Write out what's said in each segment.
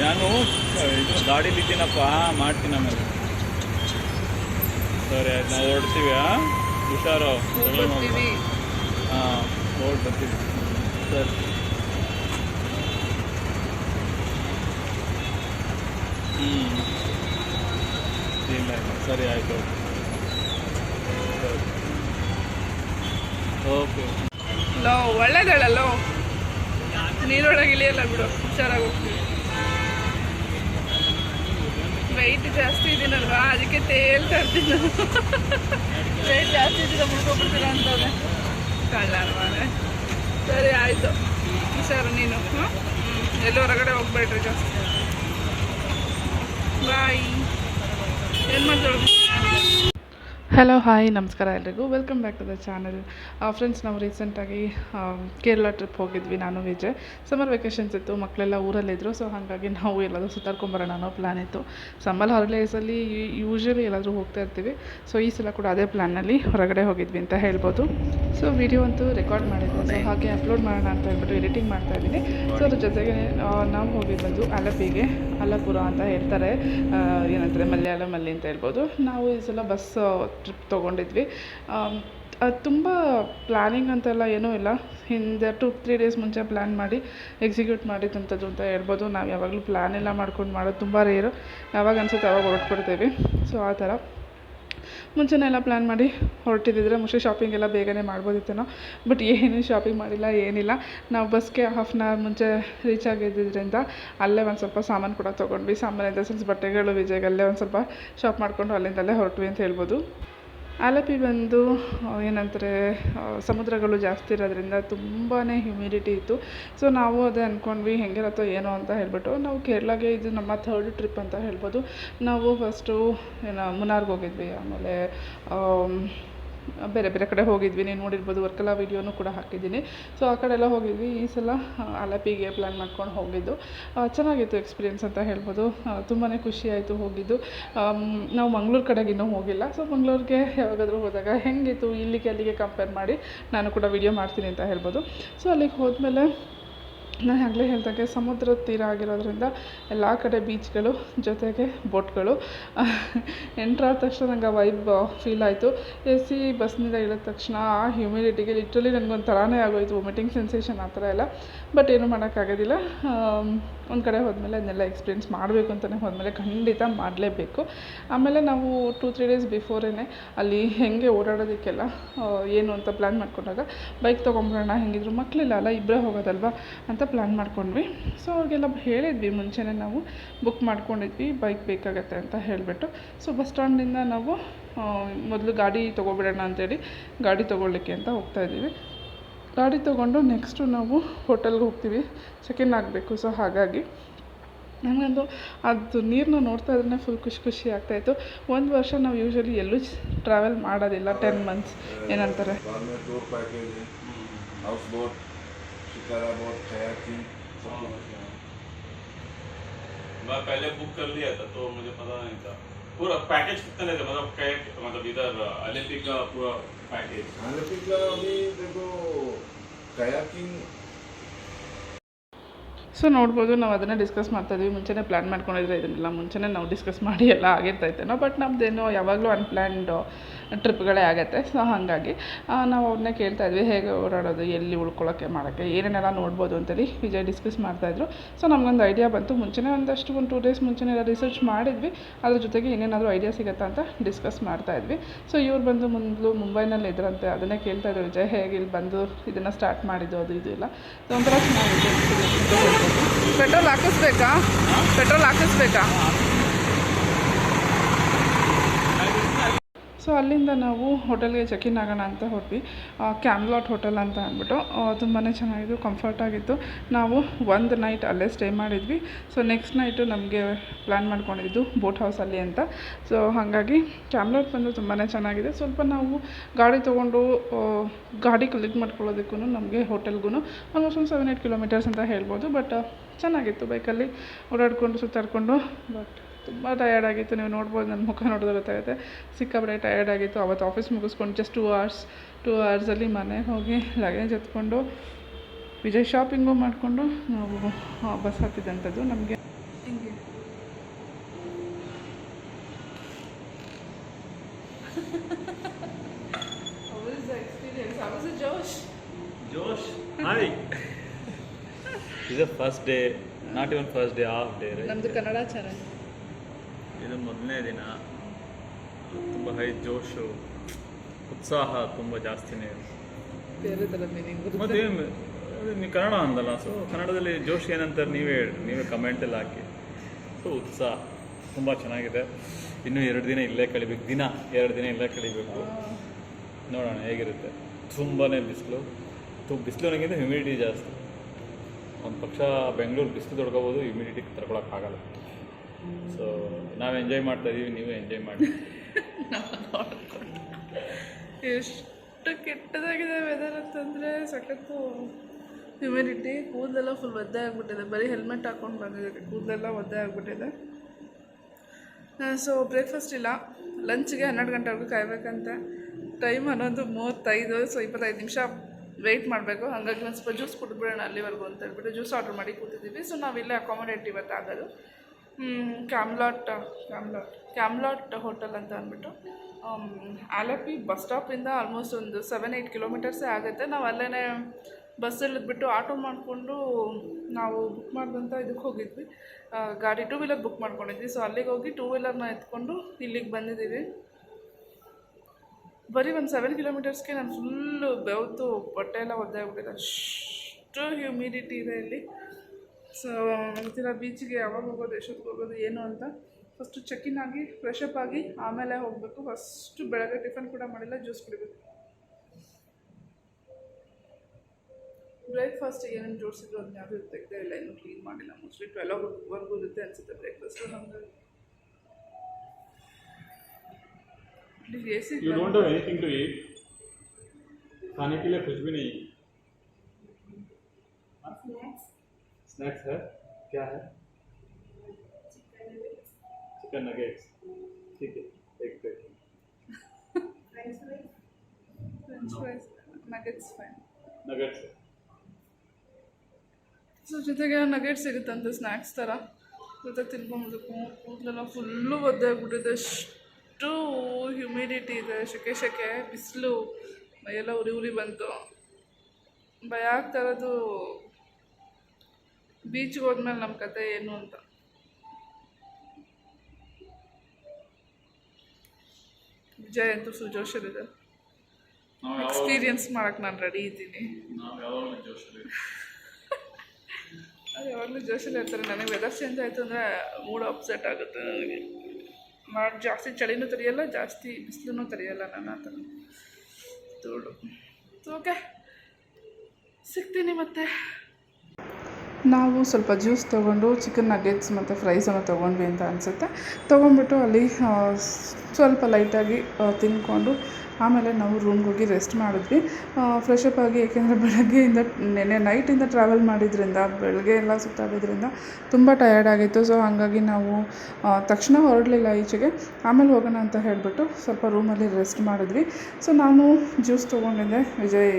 ನಾನು ಇದು ಗಾಡೀಲಿ ಇದ್ದೀನಪ್ಪ ಮಾಡ್ತೀನಿ ಆಮೇಲೆ. ಸರಿ ಆಯ್ತು ನಾವು ಹೊಡ್ತೀವಿ ಹಾಂ ಹುಷಾರು ಹಾಂ ಓಡ್ ಬರ್ತೀವಿ ಸರಿ. ಹ್ಞೂ ಇಲ್ಲ ಇಲ್ಲ ಸರಿ ಆಯಿತು ಓಕೆ. ಲೋ ಒಳ್ಳೇದಳಲ್ಲೋ? ನೀರೊಳಗೆ ಇಳಿಯಲ್ಲ ಬಿಡು ಹುಷಾರಾಗಿ ಹೋಗ್ತೀವಿ. ವೆಯ್ಟ್ ಜಾಸ್ತಿ ಇದೀನಲ್ವಾ? ಅದಕ್ಕೆ ತೇಲ್ತಾ ಇರ್ತೀನಿ ವೆಯ್ಟ್ ಜಾಸ್ತಿ ಇದ್ದೀರ ಮುಟ್ಕೊಬಿಡ್ತೀರ ಅಂತವ್ರೆ ಕಳ್ಳ ಅಲ್ವಾನೆ ಸರಿ, ಆಯಿತು. ಹುಷಾರು ನೀನು ಹ್ಞೂ ಎಲ್ಲೂ ಹೊರಗಡೆ ಹೋಗ್ಬೇಡ್ರಿ ಜಾಸ್ತಿ. ಬಾಯ್. ಏನು ಮಾಡ್ತಾಳು ಹಲೋ ಹಾಯ್ ನಮಸ್ಕಾರ ಎಲ್ರಿಗೂ. Welcome back to the channel friends ನಾವು ರೀಸೆಂಟಾಗಿ ಕೇರಳ ಟ್ರಿಪ್ ಹೋಗಿದ್ವಿ ನಾನು, ವಿಜಯ್. ಸಮ್ಮರ್ ವೆಕೇಷನ್ಸ್ ಇತ್ತು ಮಕ್ಕಳೆಲ್ಲ ಊರಲ್ಲಿದ್ದರು ಸೊ ಹಾಗಾಗಿ ನಾವು ಎಲ್ಲಾದರೂ ಸುತ್ತಾಡ್ಕೊಂಬರೋಣ ಅನ್ನೋ ಪ್ಲ್ಯಾನ್ ಇತ್ತು. ಸಮ್ಮರ್ ಹಾಲಿಡೇಸಲ್ಲಿ ಯೂಶ್ವಲಿ ಎಲ್ಲಾದರೂ ಹೋಗ್ತಾ ಇರ್ತೀವಿ. ಸೊ ಈ ಸಲ ಕೂಡ ಅದೇ ಪ್ಲ್ಯಾನಲ್ಲಿ ಹೊರಗಡೆ ಹೋಗಿದ್ವಿ ಅಂತ ಹೇಳ್ಬೋದು. ಸೊ ವಿಡಿಯೋ ಅಂತೂ ರೆಕಾರ್ಡ್ ಮಾಡಿದ್ವಿ. ಸೊ ಹಾಗೆ ಅಪ್ಲೋಡ್ ಮಾಡೋಣ ಅಂತ ಹೇಳ್ಬಿಟ್ಟು ಎಡಿಟಿಂಗ್ ಮಾಡ್ತಾ ಇದ್ದೀನಿ. ಸೊ ಅದ್ರ ಜೊತೆಗೆ ನಾವು ಹೋಗಿದ್ದು ಅಲಪಿಗೆ, ಅಲಪುರ ಅಂತ ಹೇಳ್ತಾರೆ. ಏನಂತಾರೆ ಮಲಯಾಳಮಲ್ಲಿ ಅಂತ ಹೇಳ್ಬೋದು. ನಾವು ಈ ಸಲ ಬಸ್ ಟ್ರಿಪ್ ತೊಗೊಂಡಿದ್ವಿ. ತುಂಬ ಪ್ಲ್ಯಾನಿಂಗ್ ಅಂತೆಲ್ಲ ಏನೂ ಇಲ್ಲ. ಹಿಂದೆ ಟು ತ್ರೀ ಡೇಸ್ ಮುಂಚೆ ಪ್ಲ್ಯಾನ್ ಮಾಡಿ ಎಕ್ಸಿಕ್ಯೂಟ್ ಮಾಡಿದಂಥದ್ದು ಅಂತ ಹೇಳ್ಬೋದು. ನಾವು ಯಾವಾಗಲೂ ಪ್ಲ್ಯಾನ್ ಎಲ್ಲ ಮಾಡ್ಕೊಂಡು ಮಾಡೋದು ತುಂಬ ರೇರು ಯಾವಾಗ ಅನ್ಸುತ್ತೆ ಅವಾಗ ಹೊರಟ್ಬಿಡ್ತೀವಿ. ಸೊ ಆ ಥರ. ಮುಂಚೆನೇ ಎಲ್ಲ ಪ್ಲ್ಯಾನ್ ಮಾಡಿ ಹೊರಟಿದ್ದಿದ್ರೆ ಮುಂಚೆ ಶಾಪಿಂಗ್ ಎಲ್ಲ ಬೇಗನೆ ಮಾಡ್ಬೋದಿತ್ತೇನೋ. ಬಟ್ ಏನೂ ಶಾಪಿಂಗ್ ಮಾಡಿಲ್ಲ, ಏನಿಲ್ಲ. ನಾವು ಬಸ್ಗೆ ಹಾಫ್ ಆನ್ ಅವರ್ ಮುಂಚೆ ರೀಚ್ ಆಗಿದ್ದರಿಂದ ಅಲ್ಲೇ ಒಂದು ಸ್ವಲ್ಪ ಸಾಮಾನು ಕೂಡ ತೊಗೊಂಡ್ವಿ. ಸಾಮಾನು ಇನ್ ಸ್ವಲ್ಪ ಬಟ್ಟೆಗಳು ವಿಜಯ್ಗೆ ಅಲ್ಲೇ ಒಂದು ಸ್ವಲ್ಪ ಶಾಪ್ ಮಾಡಿಕೊಂಡು ಅಲ್ಲಿಂದಲ್ಲೇ ಹೊರಟ್ವಿ ಅಂತ ಹೇಳ್ಬೋದು. ಆಲಪಿ ಬಂದು ಏನಂತಾರೆ ಸಮುದ್ರಗಳು ಜಾಸ್ತಿ ಇರೋದ್ರಿಂದ ತುಂಬಾ ಹ್ಯುಮಿಡಿಟಿ ಇತ್ತು. ಸೊ ನಾವು ಅದೇ ಅಂದ್ಕೊಂಡ್ವಿ ಹೇಗಿರುತ್ತೋ ಏನೋ ಅಂತ ಹೇಳ್ಬಿಟ್ಟು. ನಾವು ಕೇರಳಗೆ ಇದು ನಮ್ಮ ಥರ್ಡ್ ಟ್ರಿಪ್ ಅಂತ ಹೇಳ್ಬೋದು. ನಾವು ಫಸ್ಟು ಏನು ಮುನ್ನಾರ್ಗೆ ಹೋಗಿದ್ವಿ. ಆಮೇಲೆ ಆಮ್, ಬೇರೆ ಬೇರೆ ಕಡೆ ಹೋಗಿದ್ವಿ ನೀವು ನೋಡಿರ್ಬೋದು ವರ್ಕಲಾ ವೀಡಿಯೋನೂ ಕೂಡ ಹಾಕಿದ್ದೀನಿ. ಸೊ ಆ ಕಡೆ ಎಲ್ಲ ಹೋಗಿದ್ವಿ, ಈ ಸಲ ಅಲಪಿಗೆ ಪ್ಲ್ಯಾನ್ ಮಾಡ್ಕೊಂಡು ಹೋಗಿದ್ದು. ಚೆನ್ನಾಗಿತ್ತು ಎಕ್ಸ್ಪೀರಿಯೆನ್ಸ್ ಅಂತ ಹೇಳ್ಬೋದು. ತುಂಬಾ ಖುಷಿ ಆಯಿತು ಹೋಗಿದ್ದು. ನಾವು ಮಂಗ್ಳೂರು ಕಡೆಗೆ ಇನ್ನೂ ಹೋಗಿಲ್ಲ. ಸೊ ಮಂಗ್ಳೂರಿಗೆ ಯಾವಾಗಾದರೂ ಹೋದಾಗ ಹೆಂಗಿತ್ತು, ಇಲ್ಲಿಗೆ ಅಲ್ಲಿಗೆ ಕಂಪೇರ್ ಮಾಡಿ ನಾನು ಕೂಡ ವಿಡಿಯೋ ಮಾಡ್ತೀನಿ ಅಂತ ಹೇಳ್ಬೋದು. ಸೊ ಅಲ್ಲಿಗೆ ಹೋದ್ಮೇಲೆ ನಾನು ಆಗಲೇ ಹೇಳ್ದಾಗೆ ಸಮುದ್ರ ತೀರ ಆಗಿರೋದ್ರಿಂದ ಎಲ್ಲ ಕಡೆ ಬೀಚ್ಗಳು ಜೊತೆಗೆ ಬೋಟ್ಗಳು. ಎಂಟ್ರಾದ ತಕ್ಷಣ ನಂಗೆ ಆ ವೈಬ್ ಫೀಲ್ ಆಯಿತು. ಎ ಸಿ ಬಸ್ನಿಂದ ಇಳಿದ ತಕ್ಷಣ ಆ ಹ್ಯುಮಿಡಿಟಿಗೆ ಲಿಟ್ರಲಿ ನನಗೊಂದು ಥರಾನೇ ಆಗೋಯ್ತು ವಾಮಿಟಿಂಗ್ ಸೆನ್ಸೇಷನ್ ಆ ಥರ ಎಲ್ಲ. ಬಟ್ ಏನೂ ಮಾಡೋಕ್ಕಾಗೋದಿಲ್ಲ. ಒಂದು ಕಡೆ ಹೋದಮೇಲೆ ಅದನ್ನೆಲ್ಲ ಎಕ್ಸ್ಪೀರಿಯೆನ್ಸ್ ಮಾಡಬೇಕು ಅಂತಲೇ ಹೋದಮೇಲೆ ಖಂಡಿತ ಮಾಡಲೇಬೇಕು. ಆಮೇಲೆ ನಾವು ಟೂ ತ್ರೀ ಡೇಸ್ ಬಿಫೋರೇ ಅಲ್ಲಿ ಹೇಗೆ ಓಡಾಡೋದಕ್ಕೆಲ್ಲ ಏನು ಅಂತ ಪ್ಲ್ಯಾನ್ ಮಾಡಿಕೊಂಡಾಗ ಬೈಕ್ ತೊಗೊಂಬರೋಣ, ಹೆಂಗಿದ್ರು ಮಕ್ಕಳಿಲ್ಲ ಅಲ್ಲ ಇಬ್ಬರೇ ಹೋಗೋದಲ್ವಾ ಅಂತ ಪ್ಲ್ಯಾನ್ ಮಾಡ್ಕೊಂಡ್ವಿ. ಸೊ ಅವ್ರಿಗೆಲ್ಲ ಹೇಳಿದ್ವಿ, ಮುಂಚೆನೇ ನಾವು ಬುಕ್ ಮಾಡ್ಕೊಂಡಿದ್ವಿ ಬೈಕ್ ಬೇಕಾಗತ್ತೆ ಅಂತ ಹೇಳಿಬಿಟ್ಟು. ಸೊ ಬಸ್ ಸ್ಟ್ಯಾಂಡಿಂದ ನಾವು ಮೊದಲು ಗಾಡಿ ತೊಗೊಬಿಡೋಣ ಅಂತೇಳಿ ಗಾಡಿ ತೊಗೊಳ್ಳಿಕ್ಕೆ ಅಂತ ಹೋಗ್ತಾ ಇದ್ದೀವಿ. ಗಾಡಿ ತೊಗೊಂಡು ನೆಕ್ಸ್ಟು ನಾವು ಹೋಟೆಲ್ಗೆ ಹೋಗ್ತೀವಿ ಚೆಕ್-ಇನ್ ಆಗಬೇಕು ಸೊ ಹಾಗಾಗಿ ನನಗಂತೂ ಅದು ನೀರನ್ನ ನೋಡ್ತಾ ಇದ್ರೆ ಫುಲ್ ಖುಷಿ ಖುಷಿ ಆಗ್ತಾಯಿತ್ತು ಒಂದು ವರ್ಷ ನಾವು ಯೂಶ್ವಲಿ ಎಲ್ಲೂ ಟ್ರಾವೆಲ್ ಮಾಡೋದಿಲ್ಲ ಟೆನ್ ಮಂತ್ಸ್ ಏನಂತಾರೆ बाद में टूर पैकेज है house boat shikara boat kayaking मैं पहले बुक कर लिया था तो मुझे पता नहीं था पूरा पैकेज कितने लेते मतलब कै मतलब इधर एल का पूरा पैकेज आलपी का अभी देखो कयाकिंग ಸೊ ನೋಡ್ಬೋದು, ನಾವು ಅದನ್ನೇ ಡಿಸ್ಕಸ್ ಮಾಡ್ತಾ ಇದ್ವಿ. ಮುಂಚೆನೇ ಪ್ಲ್ಯಾನ್ ಮಾಡ್ಕೊಂಡಿದ್ರೆ ಇದನ್ನೆಲ್ಲ ಮುಂಚೆನೇ ನಾವು ಡಿಸ್ಕಸ್ ಮಾಡಿ ಎಲ್ಲ ಆಗಿರ್ತೈತೇನೋ ಬಟ್ ನಮ್ಮದೇನೋ ಯಾವಾಗಲೂ ಅನ್ಪ್ಲ್ಯಾನ್ಡ್ ಟ್ರಿಪ್ಗಳೇ ಆಗುತ್ತೆ. ಸೊ ಹಾಗಾಗಿ ನಾವು ಅವ್ರನ್ನೇ ಕೇಳ್ತಾ ಇದ್ವಿ, ಹೇಗೆ ಓಡಾಡೋದು, ಎಲ್ಲಿ ಉಳ್ಕೊಳ್ಳೋಕ್ಕೆ ಮಾಡೋಕ್ಕೆ, ಏನೇನೆಲ್ಲ ನೋಡ್ಬೋದು ಅಂತೇಳಿ ವಿಜಯ್ ಡಿಸ್ಕಸ್ ಮಾಡ್ತಾಯಿದ್ರು ಸೊ ನಮಗೊಂದು ಐಡಿಯಾ ಬಂತು. ಮುಂಚೆನೇ ಒಂದಷ್ಟು, ಒಂದು ಟೂ ಡೇಸ್ ಮುಂಚೆನೇ ಎಲ್ಲ ರಿಸರ್ಚ್ ಮಾಡಿದ್ವಿ. ಅದ್ರ ಜೊತೆಗೆ ಏನೇನಾದರೂ ಐಡಿಯಾ ಸಿಗುತ್ತಾ ಅಂತ ಡಿಸ್ಕಸ್ ಮಾಡ್ತಾಯಿದ್ವಿ ಸೊ ಇವ್ರು ಬಂದು ಮೊದಲು ಮುಂಬೈನಲ್ಲಿ ಇದ್ರಂತೆ. ಅದನ್ನೇ ಕೇಳ್ತಾಯಿದ್ರು ವಿಜಯ್, ಹೇಗೆ ಇಲ್ಲಿ ಬಂದು ಇದನ್ನು ಸ್ಟಾರ್ಟ್ ಮಾಡಿದ್ದು, ಅದು, ಇದು ಇಲ್ಲ ಸೊ ಒಂಥರ ಚೆನ್ನಾಗಿದೆ. ಪೆಟ್ರೋಲ್ ಹಾಕಿಸ್ಬೇಕಾ? ಪೆಟ್ರೋಲ್ ಹಾಕಿಸ್ಬೇಕಾ? ಸೊ, ಅಲ್ಲಿಂದ ನಾವು ಹೋಟೆಲ್ಗೆ ಚೆಕ್-ಇನ್ ಆಗೋಣ ಅಂತ ಹೋದ್ವಿ. ಕ್ಯಾಮ್ಲಾಟ್ ಹೋಟೆಲ್ ಅಂತ ಅಂದ್ಬಿಟ್ಟು ತುಂಬಾ ಚೆನ್ನಾಗಿತ್ತು ಕಂಫರ್ಟ್ ಆಗಿತ್ತು. ನಾವು ಒಂದು ನೈಟ್ ಅಲ್ಲೇ ಸ್ಟೇ ಮಾಡಿದ್ವಿ. ಸೊ ನೆಕ್ಸ್ಟ್ ನೈಟು ನಮಗೆ ಪ್ಲ್ಯಾನ್ ಮಾಡ್ಕೊಂಡಿದ್ದು ಬೋಟ್ ಹೌಸಲ್ಲಿ ಅಂತ. ಸೊ ಹಾಗಾಗಿ ಕ್ಯಾಮ್ಲಾಟ್ ಬಂದು ತುಂಬಾ ಚೆನ್ನಾಗಿದೆ. ಸ್ವಲ್ಪ ನಾವು ಗಾಡಿ ತೊಗೊಂಡು ಗಾಡಿ ಕಲೆಕ್ಟ್ ಮಾಡ್ಕೊಳ್ಳೋದಕ್ಕೂ ನಮಗೆ ಹೋಟೆಲ್ಗೂ ಆಲ್ಮೋಸ್ಟ್ ಒಂದು ಸೆವೆನ್ ಏಯ್ಟ್ ಕಿಲೋಮೀಟರ್ಸ್ ಅಂತ ಹೇಳ್ಬೋದು. ಬಟ್ ಚೆನ್ನಾಗಿತ್ತು ಬೈಕಲ್ಲಿ ಓಡಾಡಿಕೊಂಡು, ಸುತ್ತಾಡಿಕೊಂಡು ಬಟ್ ತುಂಬ ಟಯರ್ಡ್ ಆಗಿತ್ತು. ನೀವು ನೋಡ್ಬೋದು ನನ್ನ ಮುಖ ನೋಡಿದ್ರೆ ಗೊತ್ತಾಗುತ್ತೆ ಸಿಕ್ಕಾಪಟ್ಟೆ ಟಯರ್ಡ್ ಆಗಿತ್ತು. ಅವತ್ತು ಆಫೀಸ್ ಮುಗಿಸ್ಕೊಂಡು ಜಸ್ಟ್ ಟೂ ಅವರ್ಸ್ ಟೂ ಅವರ್ಸಲ್ಲಿ ಮನೆಗೆ ಹೋಗಿ ಲಗೇಜ್ ಎತ್ಕೊಂಡು ವಿಜಯ್ ಶಾಪಿಂಗು ಮಾಡಿಕೊಂಡು ನಾವು ಬಸ್ ಹತ್ತಿದ್ದಂಥದ್ದು ನಮಗೆ. ಹಿಂಗೆ ಜೋಶ್? ಜೋಶ್ ಹಾಯ್ ಇದು first day not even first day of day ನಮ್ದು ಕನ್ನಡ ಚಾನಲ್ ಇದು ಮೊದಲನೇ ದಿನ. ತುಂಬ ಹೈ ಜೋಶು. ಉತ್ಸಾಹ ತುಂಬ ಜಾಸ್ತಿನೇ. ಮತ್ತೆ ನೀವು ಕನ್ನಡ ಅಂದಲ್ಲ ಸೊ ಕನ್ನಡದಲ್ಲಿ ಜೋಶ್ ಏನಂತಾರೆ ನೀವೇ ನೀವೇ ನೀವೇ ಕಮೆಂಟಲ್ಲಿ ಹಾಕಿ. ಸೊ ಉತ್ಸಾಹ ತುಂಬ ಚೆನ್ನಾಗಿದೆ. ಇನ್ನೂ ಎರಡು ದಿನ ಇಲ್ಲೇ ಕಳಿಬೇಕು, ದಿನ ಎರಡು ದಿನ ಇಲ್ಲೇ ಕಳಿಬೇಕು. ನೋಡೋಣ ಹೇಗಿರುತ್ತೆ. ತುಂಬಾ ಬಿಸಿಲು. ತು, ಬಿಸಿಲು ನನಗಿಂತ ಹ್ಯುಮಿಡಿಟಿ ಜಾಸ್ತಿ. ಒಂದು ಪಕ್ಷ ಬೆಂಗಳೂರು ಬಿಸಿಲು ತೊಡ್ಕೋಬೋದು ಹ್ಯುಮಿಡಿಟಿ ತಡ್ಕೊಳಕ್ಕಾಗಲ್ಲ. ಸೊ ನಾವು ಎಂಜಾಯ್ ಮಾಡ್ತಾ ಇದೀವಿ, ನೀವು ಎಂಜಾಯ್ ಮಾಡಿ. ಎಷ್ಟು ಕೆಟ್ಟದಾಗಿದೆ ವೆದರ್ ಅಂತಂದರೆ ಸಖತ್ತು ಹ್ಯುಮಿಡಿಟಿ ಕೂದಲೆಲ್ಲ ಫುಲ್ ಒದ್ದೆ ಆಗಿಬಿಟ್ಟಿದೆ. ಬರೀ ಹೆಲ್ಮೆಟ್ ಹಾಕ್ಕೊಂಡು ಬಂದಿದೆ ಕೂದಲೆಲ್ಲ ಒದ್ದೆ ಆಗಿಬಿಟ್ಟಿದೆ. ಸೊ ಬ್ರೇಕ್ಫಾಸ್ಟ್ ಇಲ್ಲ. ಲಂಚ್ಗೆ ಹನ್ನೆರಡು ಗಂಟೆವರೆಗೂ ಕಾಯ್ಬೇಕಂತೆ. ಟೈಮ್ ಅನ್ನೋದು ಮೂವತ್ತೈದು ಸೊ ಇಪ್ಪತ್ತೈದು ನಿಮಿಷ ವೆಯ್ಟ್ ಮಾಡಬೇಕು. ಹಾಗಾಗಿ ಒಂದು ಸ್ವಲ್ಪ ಜ್ಯೂಸ್ ಕುಟ್ಬಿಡೋಣ ಅಲ್ಲಿವರೆಗೂ ಅಂತ ಹೇಳ್ಬಿಟ್ಟು ಜ್ಯೂಸ್ ಆರ್ಡರ್ ಮಾಡಿ ಕೂತಿದ್ದೀವಿ ಸೊ ನಾವಿಲ್ಲೇ ಅಕಾಮಡೇಟ್ ಇವತ್ತು ಆಗೋದು ಕ್ಯಾಮ್ಲಾಟ್ ಕ್ಯಾಮ್ಲಾಟ್ ಕ್ಯಾಮ್ಲಾಟ್ ಹೋಟೆಲ್ ಅಂತ ಅಂದ್ಬಿಟ್ಟು ಆಲಪಿ ಬಸ್ ಸ್ಟಾಪಿಂದ ಆಲ್ಮೋಸ್ಟ್ ಒಂದು ಸೆವೆನ್ ಏಯ್ಟ್ ಕಿಲೋಮೀಟರ್ಸೇ ಆಗುತ್ತೆ. ನಾವು ಅಲ್ಲೇ ಬಸ್ ಇಳಿದ್ಬಿಟ್ಟು ಆಟೋ ಮಾಡಿಕೊಂಡು ನಾವು ಬುಕ್ ಮಾಡಿದಂಥ ಇದಕ್ಕೆ ಹೋಗಿದ್ವಿ. ಗಾಡಿ ಟೂ ವೀಲರ್ ಬುಕ್ ಮಾಡ್ಕೊಂಡಿದ್ವಿ. ಸೊ ಅಲ್ಲಿಗೆ ಹೋಗಿ ಟೂ ವೀಲರ್ನ ಎತ್ಕೊಂಡು ಇಲ್ಲಿಗೆ ಬಂದಿದ್ದೀವಿ ಬರೀ ಒಂದು ಸೆವೆನ್ ಕಿಲೋಮೀಟರ್ಸ್ಗೆ ನಾನು ಫುಲ್ಲು ಬೆವತು, ಬಟ್ಟೆ ಎಲ್ಲ ಒದ್ದೆ ಆಗ್ಬಿಟ್ಟಿದೆ. ಅಷ್ಟು ಹ್ಯೂಮಿಡಿಟಿ ಇದೆ ಇಲ್ಲಿ. ಸೊ ಗೊತ್ತಿಲ್ಲ ಬೀಚಿಗೆ ಯಾವಾಗ ಹೋಗೋದು ಎಷ್ಟೊತ್ತಿಗೆ ಹೋಗೋದು ಏನು ಅಂತ ಫಸ್ಟು ಚೆಕಿನ್ ಆಗಿ ಫ್ರೆಶ್ ಅಪ್ ಆಗಿ ಆಮೇಲೆ ಹೋಗಬೇಕು ಫಸ್ಟು ಬೆಳಗ್ಗೆ ಟಿಫನ್ ಕೂಡ ಮಾಡಿಲ್ಲ ಜ್ಯೂಸ್ ಕುಡಿಬೇಕು ಬ್ರೇಕ್ಫಾಸ್ಟ್ ಏನೇನು ಜೋಡಿಸಿದ್ರು ಅದನ್ನ ಯಾವುದೂ ತೆಗ್ದೇ ಇಲ್ಲ ಇನ್ನೂ ಕ್ಲೀನ್ ಮಾಡಿಲ್ಲ ಮೋಸ್ಟ್ಲಿ ಟ್ವೆಲ್ ವರ್ಗೂ ಇರುತ್ತೆ ಅನಿಸುತ್ತೆ ಬ್ರೇಕ್ಫಾಸ್ಟು ನಮ್ಗೆ A C you don't have anything to eat खाने के लिए कुछ भी नहीं स्नैक्स है क्या है चिकन नगेट्स ठीक है एक plate french fries nuggets fine nuggets so ಜೊತೆಗೆ ನಗೆಟ್ ಸಿಗುತ್ತಂತೆ ಸ್ನ್ಯಾಕ್ಸ್ ಥರ ಜೊತೆ ತಿನ್ಕೊಂಬಿಡ್ಬೇಕು ಕೂದಲೆಲ್ಲ ಫುಲ್ಲು ಒದ್ದೆ ಆಗ್ಬಿಟ್ಟಿದೆ ಅಷ್ಟು ಹ್ಯುಮಿಡಿಟಿ ಇದೆ ಸೆಕೆ ಸೆಕೆ ಬಿಸಿಲು ಮೈಯೆಲ್ಲ ಉರಿ ಉರಿ ಬಂತು ಭಯ ಆಗ್ತಾ ಇರೋದು ಬೀಚ್ಗೆ ಹೋದ್ಮೇಲೆ ನಮ್ಮ ಕತೆ ಏನು ಅಂತ. ವಿಜಯ್ ಅಂತೂ ಫುಲ್ ಜೋಶಲ್ಲಿದೆ ಎಕ್ಸ್ಪೀರಿಯನ್ಸ್ ಮಾಡಕ್ಕೆ ನಾನು ರೆಡಿ ಇದ್ದೀನಿ. ಯಾವಾಗಲೂ ಜೋಶಲ್ಲಿ ಅದು ಯಾವಾಗಲೂ ಜೋಶಲ್ಲಿ ಇರ್ತಾರೆ ನನಗೆ ವೆದರ್ ಚೇಂಜ್ ಆಯಿತು ಅಂದರೆ ಮೂಡ್ ಅಪ್ಸೆಟ್ ಆಗುತ್ತೆ ನನಗೆ. ಮಾಡಿ ಜಾಸ್ತಿ ಚಳಿನೂ ತಡೆಯಲ್ಲ ಜಾಸ್ತಿ ಬಿಸಿಲೂ ತಡೆಯಲ್ಲ ನಾನು ಆ ಥರ. ತೋಡು. ಓಕೆ ಸಿಗ್ತೀನಿ ಮತ್ತೆ. ನಾವು ಸ್ವಲ್ಪ ಜ್ಯೂಸ್ ತೊಗೊಂಡು ಚಿಕನ್ ನಗೆಟ್ಸ್ ಮತ್ತು ಫ್ರೈಸನ್ನು ತೊಗೊಂಡ್ವಿ ಅಂತ ಅನಿಸುತ್ತೆ. ತೊಗೊಂಡ್ಬಿಟ್ಟು ಅಲ್ಲಿ ಸ್ವಲ್ಪ ಲೈಟಾಗಿ ತಿಂದ್ಕೊಂಡು ಆಮೇಲೆ ನಾವು ರೂಮ್ಗೆ ಹೋಗಿ ರೆಸ್ಟ್ ಮಾಡಿದ್ವಿ. ಅಪ್ ಆಗಿ, ಏಕೆಂದರೆ ಬೆಳಗ್ಗೆಯಿಂದ, ನೆನ್ನೆ ನೈಟಿಂದ ಟ್ರಾವೆಲ್ ಮಾಡಿದ್ರಿಂದ, ಬೆಳಗ್ಗೆ ಎಲ್ಲ ಸುತ್ತಾಡಿದ್ರಿಂದ ತುಂಬ ಟಯರ್ಡ್ ಆಗಿತ್ತು. ಸೊ ಹಾಗಾಗಿ ನಾವು ತಕ್ಷಣ ಹೊರಡಲಿಲ್ಲ ಈಚೆಗೆ. ಆಮೇಲೆ ಹೋಗೋಣ ಅಂತ ಹೇಳಿಬಿಟ್ಟು ಸ್ವಲ್ಪ ರೂಮಲ್ಲಿ ರೆಸ್ಟ್ ಮಾಡಿದ್ವಿ. ಸೊ ನಾನು ಜ್ಯೂಸ್ ತೊಗೊಂಡಿದ್ದೆ. ವಿಜಯ್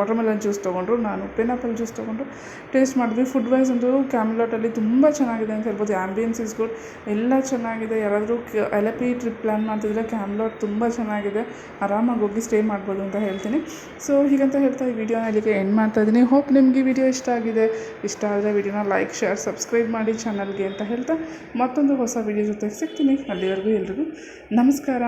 ವಾಟರ್ ಮೆಲನ್ ಜ್ಯೂಸ್ ತೊಗೊಂಡ್ರು. ನಾನು ಪೈನಾಪಲ್ ಜ್ಯೂಸ್ ತೊಗೊಂಡು ಟೇಸ್ಟ್ ಮಾಡಿದ್ವಿ. ಫುಡ್ ವೈಸ್ ಅಂತೂ ಕ್ಯಾಮ್ಲಾಟಲ್ಲಿ ತುಂಬ ಚೆನ್ನಾಗಿದೆ ಅಂತ ಹೇಳ್ಬೋದು. ಆ್ಯಂಬಿಯನ್ಸ್ ಇಸ್ ಗುಡ್ ಎಲ್ಲ ಚೆನ್ನಾಗಿದೆ. ಯಾರಾದರೂ ಎಲಪಿ ಟ್ರಿಪ್ ಪ್ಲ್ಯಾನ್ ಮಾಡ್ತಿದ್ರೆ ಕ್ಯಾಮ್ಲೋರ್ ತುಂಬ ಚೆನ್ನಾಗಿದೆ. ಆರಾಮಾಗಿ ಹೋಗಿ ಸ್ಟೇ ಮಾಡ್ಬೋದು ಅಂತ ಹೇಳ್ತೀನಿ. ಸೊ ಹೀಗಂತ ಹೇಳ್ತಾ ಈ ವಿಡಿಯೋನ ಇಲ್ಲಿಗೆ ಎಂಡ್ ಮಾಡ್ತಾ ಇದ್ದೀನಿ. ಹೋಪ್ ನಿಮಗೆ ವಿಡಿಯೋ ಇಷ್ಟ ಆಗಿದೆ. ಇಷ್ಟ ಆದರೆ ವಿಡಿಯೋನ ಲೈಕ್ ಶೇರ್ ಸಬ್ಸ್ಕ್ರೈಬ್ ಮಾಡಿ ಚಾನಲ್ಗೆ ಅಂತ ಹೇಳ್ತಾ ಮತ್ತೊಂದು ಹೊಸ ವಿಡಿಯೋ ಜೊತೆ ಸಿಗ್ತೀನಿ. ಅಲ್ಲಿವರೆಗೂ ಎಲ್ರಿಗೂ ನಮಸ್ಕಾರ.